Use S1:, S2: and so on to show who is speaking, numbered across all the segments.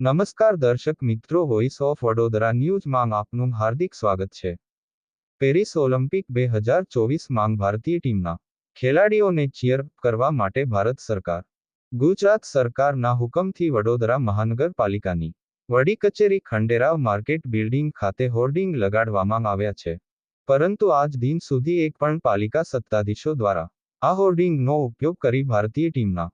S1: નમસ્કાર દર્શક મિત્રો વોઇસ ઓફ વડોદરા ન્યૂઝમાં આપનું હાર્દિક સ્વાગત છે. પેરિસ ઓલિમ્પિક બે હજાર ચોવીસમાં ભારતીય ટીમના ખેલાડીઓને ચીયર કરવા માટે ભારત સરકાર, ગુજરાત સરકારના હુકમથી વડોદરા મહાનગરપાલિકાની વડી કચેરી ખંડેરાવ માર્કેટ બિલ્ડિંગ ખાતે હોર્ડિંગ લગાડવામાં આવ્યા છે. પરંતુ આજ દિન સુધી એક પણ પાલિકા સત્તાધીશો દ્વારા આ હોર્ડિંગનો ઉપયોગ કરી ભારતીય ટીમના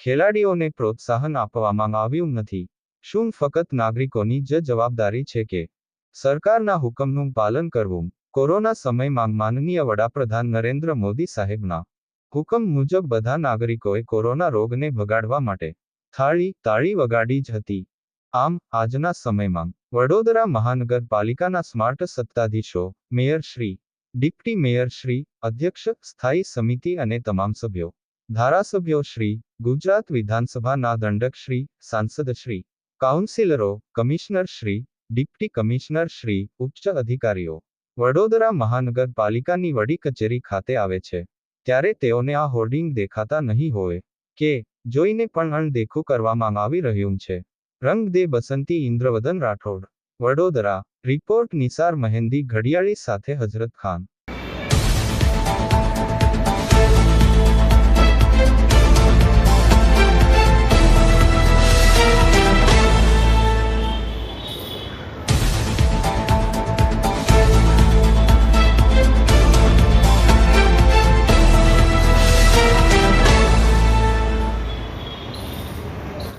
S1: ખેલાડીઓને પ્રોત્સાહન આપવામાં આવ્યું નથી. શું ફક્ત નાગરિકોની જ જવાબદારી છે કે સરકારના હુકમનું પાલન કરવું? કોરોના સમયમાં માનનીય વડાપ્રધાન નરેન્દ્ર મોદી સાહેબના હુકમ મુજબ બધા નાગરિકોએ કોરોના રોગને ભગાડવા માટે થાળી, તાળી વગાડી જ હતી. આમ, આજના સમયમાં વડોદરા મહાનગરપાલિકાના smart સત્તાધીશો, mayor Shri, deputy mayor Shri, અધ્યક્ષ, સ્થાયી સમિતિ અને તમામ સભ્યો, ધારાસભ્યો શ્રી, ગુજરાત વિધાનસભાના દંડક શ્રી, સાંસદ Shri કાઉન્સિલરો commissioner Shri deputy commissioner Shri, ઉચ્ચ અધિકારીઓ, વડોદરા મહાનગરપાલિકાની વડી કચેરી ખાતે આવે છે. ત્યારે તેઓને આ હોર્ડિંગ દેખાતા નહીં હોય કે જોઈને પણ અણદેખું કરવામાં આવી રહ્યું છે. રંગ દે બસંતી ઇન્દ્રવદન રાઠોડ, વડોદરા, રિપોર્ટ નિસાર મહેંદી ઘડિયાળી સાથે હજરત ખાન.